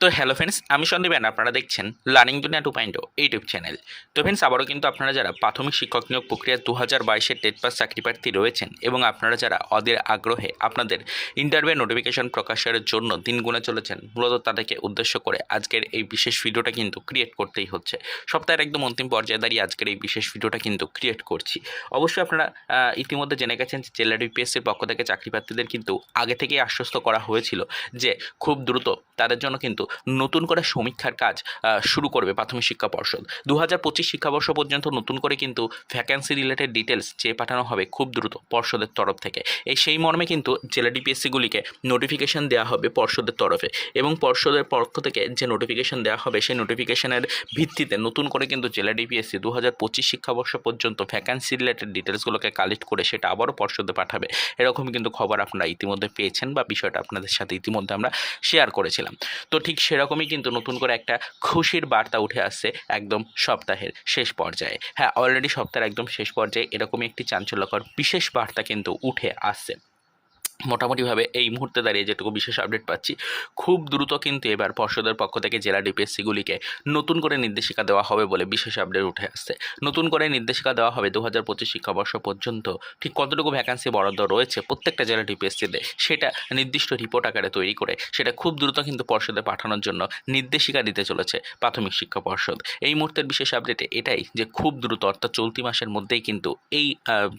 তো hello friends আমি Sandeep and আপনারা দেখছেন learning Duniya two point YouTube channel তো ফ্রেন্ডস আবারও কিন্তু আপনারা যারা প্রাথমিক শিক্ষক নিয়োগ প্রক্রিয়া দু হাজার বাইশের টেট পাস চাকরি প্রার্থী রয়েছেন এবং আপনারা যারা অদের আগ্রহে আপনাদের ইন্টারভিউ নোটিফিকেশন প্রকাশের জন্য দিন গুনে চলেছেন, মূলত তাদেরকে উদ্দেশ্য করে আজকের এই বিশেষ ভিডিওটা কিন্তু ক্রিয়েট করতেই হচ্ছে। সপ্তাহের একদম অন্তিম পর্যায়ে দাঁড়িয়ে আজকের এই বিশেষ ভিডিওটা কিন্তু ক্রিয়েট করছি। অবশ্যই আপনারা ইতিমধ্যে জেনে গেছেন যে জেলা ডিপিএসসির পক্ষ থেকে চাকরি প্রার্থীদের কিন্তু আগে থেকেই আশ্বস্ত করা হয়েছিল যে খুব দ্রুত তাদের জন্য কিন্তু নতুন করে সমীক্ষার কাজ শুরু করবে প্রাথমিক শিক্ষা পর্ষদ। দু হাজার পঁচিশ শিক্ষাবর্ষ পর্যন্ত নতুন করে কিন্তু ভ্যাকেন্সি রিলেটেড ডিটেলস চেয়ে পাঠানো হবে খুব দ্রুত পর্ষদের তরফ থেকে। এই সেই মর্মে কিন্তু জেলা ডিপিএসসিগুলিকে নোটিফিকেশন দেওয়া হবে পর্ষদের তরফে এবং পর্ষদের পক্ষ থেকে যে নোটিফিকেশান দেওয়া হবে সেই নোটিফিকেশনের ভিত্তিতে নতুন করে কিন্তু জেলা ডিপিএসসি দু হাজার পঁচিশ শিক্ষাবর্ষ পর্যন্ত ভ্যাকেন্সি রিলেটেড ডিটেলসগুলোকে কালেক্ট করে সেটা আবারও পর্ষদে পাঠাবে। এরকম কিন্তু খবর আপনারা ইতিমধ্যে পেয়েছেন বা বিষয়টা আপনাদের সাথে ইতিমধ্যে আমরা শেয়ার করেছিলাম। তো ঠিক সেরকমই কিন্তু নতুন করে একটা খুশির বার্তা উঠে আসছে একদম সপ্তাহের শেষ পর্যায়ে। হ্যাঁ অলরেডি সপ্তাহের একদম শেষ পর্যায়ে এরকমই একটি চাঞ্চল্যকর বিশেষ বার্তা কিন্তু উঠে আসছে। মোটামুটিভাবে এই মুহূর্তে দাঁড়িয়ে যেটুকু বিশেষ আপডেট পাচ্ছি, খুব দ্রুত কিন্তু এবার পর্ষদের পক্ষ থেকে জেলা ডিপিএসসিগুলিকে নতুন করে নির্দেশিকা দেওয়া হবে বলে বিশেষ আপডেট উঠে আসছে। নতুন করে নির্দেশিকা দেওয়া হবে দু হাজার পঁচিশ শিক্ষাবর্ষ পর্যন্ত ঠিক কতটুকু ভ্যাকান্সি বরাদ্দ রয়েছে প্রত্যেকটা জেলা ডিপিএসসিতে সেটা নির্দিষ্ট রিপোর্ট আকারে তৈরি করে সেটা খুব দ্রুত কিন্তু পর্ষদে পাঠানোর জন্য নির্দেশিকা দিতে চলেছে প্রাথমিক শিক্ষা পর্ষদ। এই মুহূর্তের বিশেষ আপডেটে এটাই যে খুব দ্রুত অর্থাৎ চলতি মাসের মধ্যেই কিন্তু এই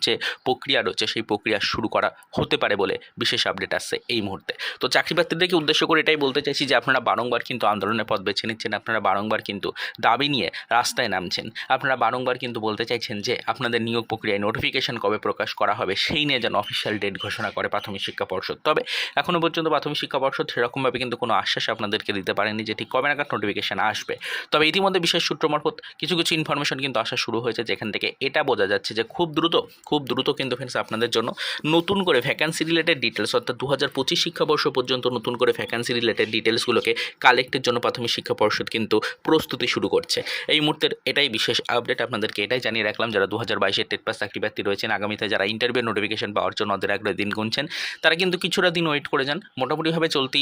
যে প্রক্রিয়া রয়েছে সেই প্রক্রিয়া শুরু করা হতে পারে বলে বিশেষ আপডেট আসছে এই মুহূর্তে। তো চাকরি প্রার্থীদেরকে উদ্দেশ্য করে এটাই বলতে চাইছি যে আপনারা বারংবার কিন্তু আন্দোলনের পথ বেছে নিচ্ছেন, আপনারা বারংবার কিন্তু দাবি নিয়ে রাস্তায় নামছেন। আপনারা বারংবার কিন্তু বলতে চাইছেন যে আপনাদের নিয়োগ প্রক্রিয়ায় নোটিফিকেশন কবে প্রকাশ করা হবে সেই নিয়ে যেন অফিসিয়াল ডেট ঘোষণা করে প্রাথমিক শিক্ষা পর্ষদ। তবে এখনও পর্যন্ত প্রাথমিক শিক্ষা পর্ষদ সেরকমভাবে কিন্তু কোনো আশ্বাস আপনাদেরকে দিতে পারেনি যে ঠিক কবে নাগাদ নোটিফিকেশন আসবে। তবে ইতিমধ্যে বিশেষ সূত্র মারফত কিছু কিছু ইনফরমেশন কিন্তু আসা শুরু হয়েছে যেখান থেকে এটা বোঝা যাচ্ছে যে খুব দ্রুত খুব দ্রুত কিন্তু ফ্রেন্ডস আপনাদের জন্য নতুন করে ভ্যাকান্সি রিলেটেড ডিটেলস অর্থাৎ দু হাজার পঁচিশ শিক্ষাবর্ষ পর্যন্ত নতুন করে ভ্যাকান্সি রিলেটেড ডিটেলসগুলোকে কালেক্টের জন্য প্রাথমিক শিক্ষা পর্ষদ কিন্তু প্রস্তুতি শুরু করছে। এই মুহূর্তের এটাই বিশেষ আপডেট আপনাদেরকে এটাই জানিয়ে রাখলাম, যারা দু হাজার বাইশের টেট পাস চাকরি প্রার্থী রয়েছেন, আগামীতে যারা ইন্টারভিউ নোটিফিকেশন পাওয়ার জন্য ওদের আগ্রহে দিন গুনছেন, তারা কিন্তু কিছুটা দিন ওয়েট করে যান। মোটামুটিভাবে চলতি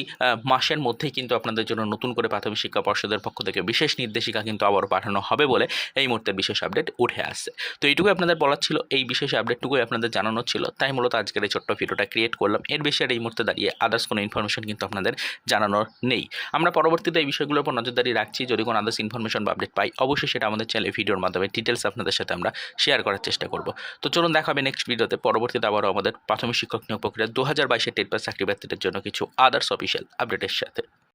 মাসের মধ্যেই কিন্তু আপনাদের জন্য নতুন করে প্রাথমিক শিক্ষা পর্ষদের পক্ষ থেকে বিশেষ নির্দেশিকা কিন্তু আবারও পাঠানো হবে বলে এই মুহূর্তের বিশেষ আপডেট উঠে আসছে। তো এইটুকুই আপনাদের বলার ছিল, এই বিশেষ আপডেটটুকুই আপনাদের জানানোর ছিল। তাই মূলত আজকের এই ছোট্ট ভিডিওটা ক্রিয়েট করলাম। এর বেশি আর এই মুহূর্তে দাঁড়িয়ে আদার্স কোনো ইনফরমেশন কিন্তু আপনাদের জানানোর নেই। আমরা পরবর্তীতে এই বিষয়গুলোর উপর নজরদারি রাখছি। যদি কোনো আদার্স ইনফরমেশন বা আপডেট পাই, অবশ্যই সেটা আমাদের চ্যানেল ভিডিওর মাধ্যমে ডিটেলস আপনাদের সাথে আমরা শেয়ার করার চেষ্টা করব। তো চলুন দেখা হবে নেক্সট ভিডিওতে পরবর্তীতে আবারও আমাদের প্রাথমিক শিক্ষক নিয়োগ প্রক্রিয়া। দু হাজার বাইশের টেট পাস চাকরি প্রার্থীদের জন্য কিছু আদার্স অফিসিয়াল আপডেটের সাথে।